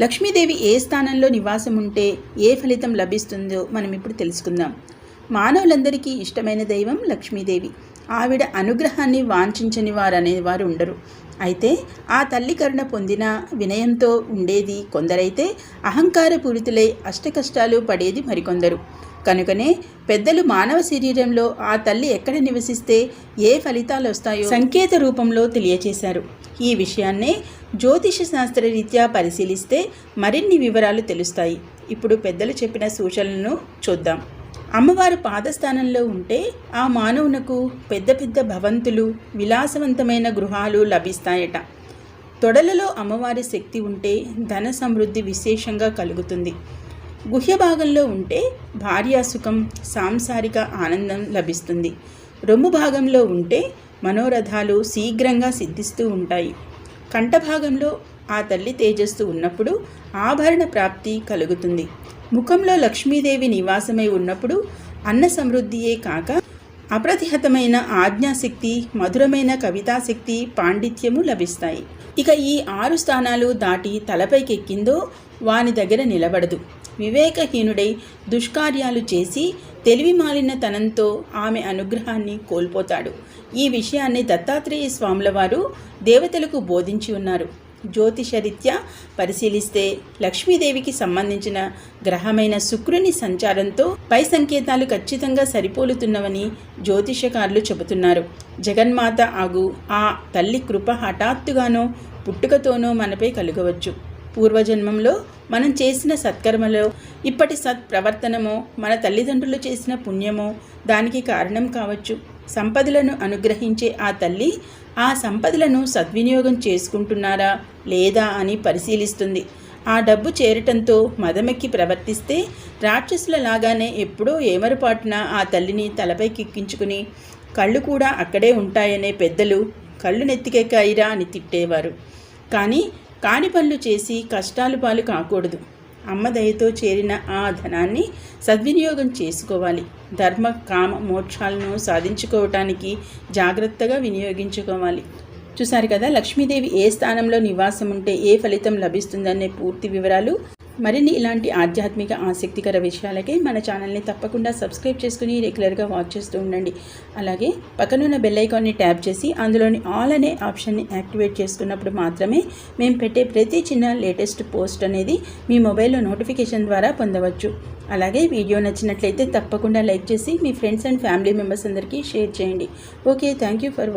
లక్ష్మీదేవి ఏ స్థానంలో నివాసం ఉంటే ఏ ఫలితం లభిస్తుందో మనం ఇప్పుడు తెలుసుకుందాం. మానవులందరికీ ఇష్టమైన దైవం లక్ష్మీదేవి. ఆవిడ అనుగ్రహాన్ని వాంఛించని వారు అనేవారు ఉండరు. అయితే ఆ తల్లి కరుణ పొందిన వినయంతో ఉండేది కొందరైతే అహంకార పూరితులై అష్టకష్టాలు పడేది మరికొందరు. కనుకనే పెద్దలు మానవ శరీరంలో ఆ తల్లి ఎక్కడ నివసిస్తే ఏ ఫలితాలు వస్తాయో సంకేత రూపంలో తెలియచేశారు. ఈ విషయాన్నే జ్యోతిష శాస్త్ర రీత్యా పరిశీలిస్తే మరిన్ని వివరాలు తెలుస్తాయి. ఇప్పుడు పెద్దలు చెప్పిన సూచనలను చూద్దాం. అమ్మవారు పాదస్థానంలో ఉంటే ఆ మానవునకు పెద్ద పెద్ద భవంతులు విలాసవంతమైన గృహాలు లభిస్తాయట. తొడలలో అమ్మవారి శక్తి ఉంటే ధన సమృద్ధి విశేషంగా కలుగుతుంది. గుహ్య భాగంలో ఉంటే భార్యాసుఖం సాంసారిక ఆనందం లభిస్తుంది. రొమ్ము భాగంలో ఉంటే మనోరథాలు శీఘ్రంగా సిద్ధిస్తూ ఉంటాయి. కంఠభాగంలో ఆ తల్లి తేజస్సు ఉన్నప్పుడు ఆభరణ ప్రాప్తి కలుగుతుంది. ముఖంలో లక్ష్మీదేవి నివాసమై ఉన్నప్పుడు అన్న సమృద్ధియే కాక అప్రతిహతమైన ఆజ్ఞాశక్తి మధురమైన కవితాశక్తి పాండిత్యము లభిస్తాయి. ఇక ఈ ఆరు స్థానాలు దాటి తలపైకెక్కిందో వాని దగ్గర నిలబడదు. వివేకహీనుడై దుష్కార్యాలు చేసి తెలివి మాలిన తనంతో ఆమె అనుగ్రహాన్ని కోల్పోతాడు. ఈ విషయాన్ని దత్తాత్రేయ స్వాముల వారు దేవతలకు బోధించి ఉన్నారు. జ్యోతిషరీత్యా పరిశీలిస్తే లక్ష్మీదేవికి సంబంధించిన గ్రహమైన శుక్రుని సంచారంతో పై సంకేతాలు ఖచ్చితంగా సరిపోలుతున్నవని జ్యోతిషకారులు చెబుతున్నారు. జగన్మాత ఆగు ఆ తల్లి కృప హఠాత్తుగానో పుట్టుకతోనో మనపై కలగవచ్చు. పూర్వజన్మంలో మనం చేసిన సత్కర్మలో ఇప్పటి సత్ ప్రవర్తనమో మన తల్లిదండ్రులు చేసిన పుణ్యమో దానికి కారణం కావచ్చు. సంపదలను అనుగ్రహించే ఆ తల్లి ఆ సంపదలను సద్వినియోగం చేసుకుంటున్నారా లేదా అని పరిశీలిస్తుంది. ఆ డబ్బు చేరటంతో మదమెక్కి ప్రవర్తిస్తే రాక్షసుల లాగానే ఎప్పుడో ఏమరపాటున ఆ తల్లిని తలపైకెక్కించుకుని కళ్ళు కూడా అక్కడే ఉంటాయనే పెద్దలు కళ్ళు నెత్తికెక్కాయిరా అని తిట్టేవారు. కానీ కాని పనులు చేసి కష్టాలు పాలు కాకూడదు. అమ్మ దయతో చేరిన ఆ ధనాన్ని సద్వినియోగం చేసుకోవాలి. ధర్మ కామ మోక్షాలను సాధించుకోవటానికి జాగ్రత్తగా వినియోగించుకోవాలి. చూసారు కదా లక్ష్మీదేవి ఏ స్థానంలో నివాసం ఉంటే ఏ ఫలితం లభిస్తుందనే పూర్తి వివరాలు మరిన్ని ఇలాంటి ఆధ్యాత్మిక ఆసక్తికర విషయాలకే మన ఛానల్ని తప్పకుండా సబ్స్క్రైబ్ చేసుకుని రెగ్యులర్గా వాచ్ చేస్తూ ఉండండి. అలాగే పక్కనున్న బెల్ ఐకాన్ని ట్యాప్ చేసి అందులోని ఆల్ అనే ఆప్షన్ని యాక్టివేట్ చేసుకున్నప్పుడు మాత్రమే మేము పెట్టే ప్రతి చిన్న లేటెస్ట్ పోస్ట్ అనేది మీ మొబైల్లో నోటిఫికేషన్ ద్వారా పొందవచ్చు. అలాగే వీడియో నచ్చినట్లయితే తప్పకుండా లైక్ చేసి మీ ఫ్రెండ్స్ అండ్ ఫ్యామిలీ మెంబర్స్ అందరికీ షేర్ చేయండి. Okay thank you for